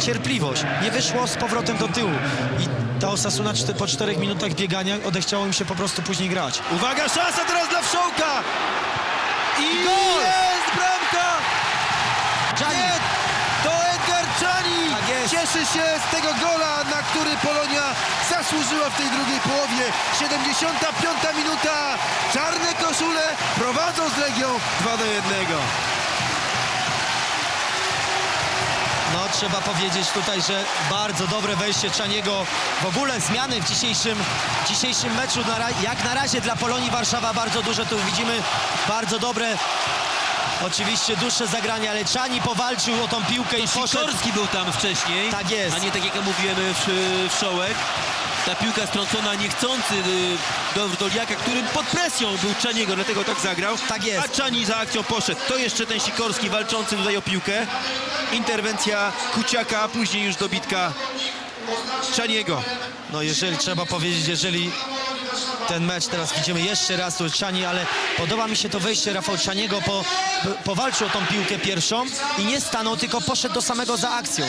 cierpliwość. Nie wyszło z powrotem do tyłu. I ta Osasuna po czterech minutach biegania odechciało im się po prostu później grać. Uwaga, szansa teraz dla Wszołka! I Gol! jest bramka! Czani. To Edgar Czani! Tak. Cieszy się z tego gola, na który Polonia zasłużyła w tej drugiej połowie. 75 minuta. Czarne koszule prowadzą z Legią 2 do 1. No trzeba powiedzieć tutaj, że bardzo dobre wejście Czaniego. W ogóle zmiany w dzisiejszym, dzisiejszym meczu, jak na razie dla Polonii Warszawa bardzo duże. Tu widzimy bardzo dobre, oczywiście dłuższe zagranie, ale Czani powalczył o tą piłkę i poszedł. Sikorski był tam wcześniej, Tak jest. a nie tak jak mówimy w, w Szołek. Ta piłka strącona niechcący y, do Doliaka, który pod presją był Czaniego, dlatego tak zagrał. Tak jest. A Czani za akcją poszedł. To jeszcze ten Sikorski walczący tutaj o piłkę. Interwencja Kuciaka, a później już dobitka Czaniego. No jeżeli trzeba powiedzieć, jeżeli ten mecz teraz widzimy jeszcze raz tu Czani, ale podoba mi się to wejście Rafał Czaniego, po, powalczył o tą piłkę pierwszą i nie stanął, tylko poszedł do samego za akcją.